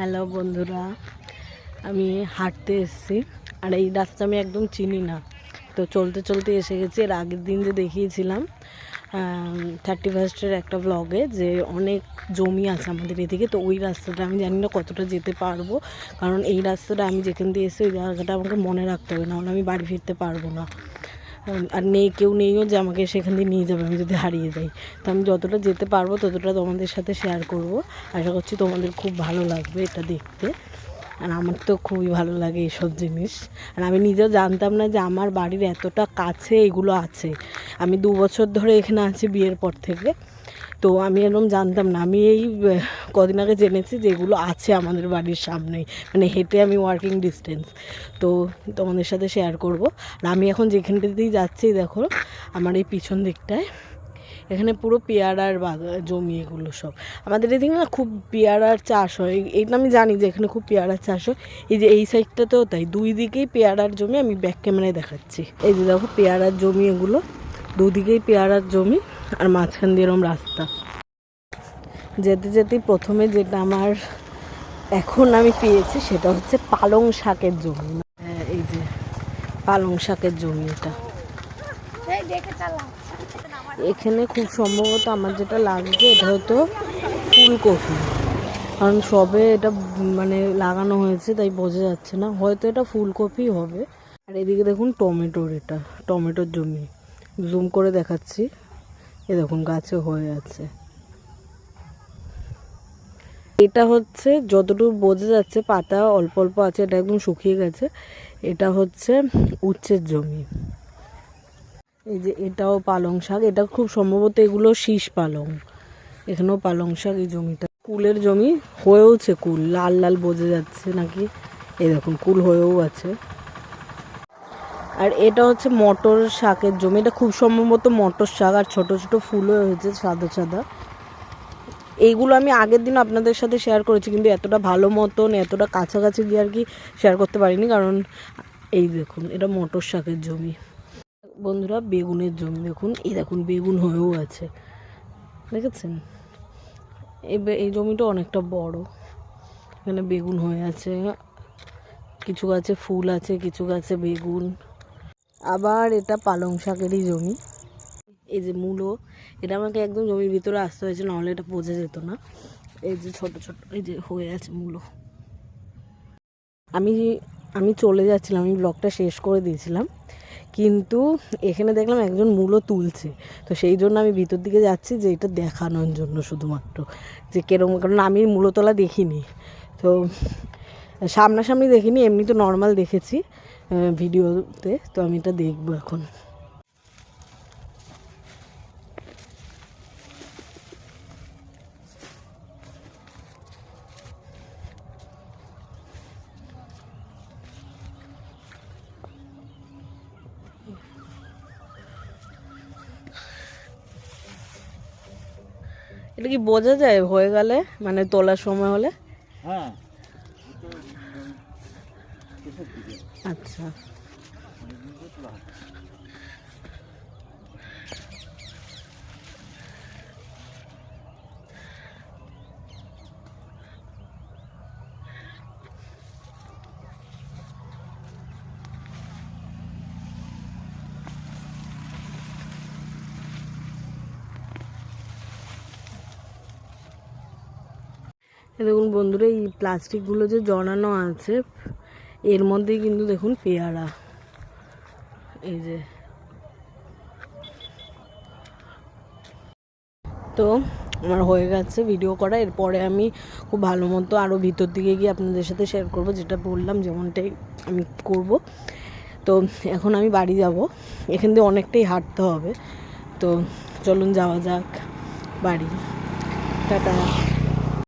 Hello বন্ধুরা, আমি হাঁটতে এসেছি। আর এই রাস্তা আমি একদম চিনি না। তো চলতে চলতে এসে গেছি। এর আগের দিন যে দেখিয়েছিলাম থার্টি ফার্স্টের একটা ব্লগে যে অনেক জমি আছে আমাদের এদিকে। তো ওই রাস্তাটা আমি জানি না কতটা যেতে পারব। কারণ এই রাস্তাটা আমি যেখান দিয়ে এসে ওই জায়গাটা আমাকে মনে রাখতে হবে, নাহলে আমি বাড়ি ফিরতে পারব না। আর নেই, কেউ নেইও যে আমাকে সেখান দিয়ে নিয়ে যাবে, আমি যদি হারিয়ে যাই। তো আমি যতটা যেতে পারব, ততটা তোমাদের সাথে শেয়ার করব। আশা করছি তোমাদের খুব ভালো লাগবে এটা দেখতে। আর আমার তো খুবই ভালো লাগে এইসব জিনিস। আর আমি নিজেও জানতাম না যে আমার বাড়ির এতটা কাছে এগুলো আছে। আমি দু বছর ধরে এখানে আছি বিয়ের পর থেকে। তো আমি এরকম জানতাম না। আমি এই কদিন আগে জেনেছি যেগুলো আছে আমাদের বাড়ির সামনেই। মানে হেঁটে আমি ওয়ার্কিং ডিস্টেন্স তো তোমাদের সাথে শেয়ার করব। আর আমি এখন যেখানটাতেই যাচ্ছি, দেখো, আমার এই পিছন দিকটায়, এখানে পুরো পেয়ারার বাগা, জমি এগুলো সব। আমাদের এদিকে না খুব পেয়ারার চাষ হয়। এইটা আমি জানি যে এখানে খুব পেয়ারার চাষ হয়। এই যে এই সাইডটাতেও তাই। দুই দিকেই পেয়ারার জমি আমি ব্যাক ক্যামেরায় দেখাচ্ছি। এই যে দেখো, পেয়ারার জমি এগুলো। দুদিকেই পেয়ারার জমি। আর মাঝখান দিয়ে এরম রাস্তা। যেতে যেতেই প্রথমে যেটা আমার এখন আমি পেয়েছি সেটা হচ্ছে পালং শাকের জমি। হ্যাঁ, এই যে পালং শাকের জমি এটা এখানে খুব সম্ভবত আমার যেটা লাগছে এটা হয়তো ফুলকপি। কারণ সবে এটা মানে লাগানো হয়েছে তাই বোঝা যাচ্ছে না। হয়তো এটা ফুলকপি হবে। আর এদিকে দেখুন টমেটোর এটা টমেটোর জমি। জুম করে দেখাচ্ছি। এ দেখুন গাছে হয়ে আছে। এটা হচ্ছে যতটুকু বোঝা যাচ্ছে, পাতা অল্প অল্প আছে, এটা একদম শুকিয়ে গেছে। এটা হচ্ছে উচ্ছের জমি। এই যে এটাও পালং শাক, এটা খুব সম্ভবত এগুলো শীষ পালং। এখানেও পালং শাক এই জমিটা। কুলের জমি হয়েওছে, কুল লাল লাল বোঝা যাচ্ছে নাকি? দেখুন, কুল হয়েও আছে। আর এটা হচ্ছে মটর শাকের জমি। এটা খুব সম্ভবত মটর শাক আর ছোট ছোট ফুলও হয়েছে সাদা সাদা। এইগুলো আমি আগের দিন আপনাদের সাথে শেয়ার করেছি, কিন্তু এতটা ভালো মতন, এতটা কাছাকাছি গিয়ে আর কি শেয়ার করতে পারিনি, কারণ এই দেখুন, এটা মটর শাকের জমি। বন্ধুরা, বেগুনের জমি দেখুন, এই দেখুন, বেগুন হয়েও আছে। দেখেছেন? এই জমিটা অনেকটা বড়। এখানে বেগুন হয়ে আছে, কিছু গাছে ফুল আছে, কিছু গাছে বেগুন। আবার এটা পালং শাকেরই জমি। এই যে মূলো, এটা আমাকে একদম জমির ভিতরে আসতে হয়েছে, নাহলে এটা বোঝা যেত না। এই যে ছোট ছোট, এই যে হয়ে আছে মূলো। আমি আমি চলে যাচ্ছিলাম, আমি ব্লগটা শেষ করে দিয়েছিলাম। কিন্তু এখানে দেখলাম একজন মূলো তুলছে। তো সেই জন্য আমি ভিতর দিকে যাচ্ছি যে এটা দেখানোর জন্য শুধুমাত্র। যে কেরম, কারণ আমি মূলো তোলা দেখিনি। তো সামনাসামনি দেখিনি, এমনি তো নর্মাল দেখেছি। ভিডিওতে, তো আমি এটা দেখব এখন। এটা কি বোঝা যায়? হয়ে গেলে? মানে তোলার সময় হলে? হ্যাঁ। আচ্ছা। দেখুন বন্ধুরা এই প্লাস্টিকগুলো যে জড়ানো আছে এর মধ্যেই কিন্তু দেখুন পেয়ারা। এই যে। তো আমার হয়ে গেছে ভিডিও করা। এরপরে আমি খুব ভালো মতো আরও ভিতর দিকে গিয়ে আপনাদের সাথে শেয়ার করব, যেটা বললাম যেমনটাই আমি করব। তো এখন আমি বাড়ি যাব। এখান দিয়ে অনেকটাই হাঁটতে হবে। তো চলুন যাওয়া যাক বাড়ি। টাটা।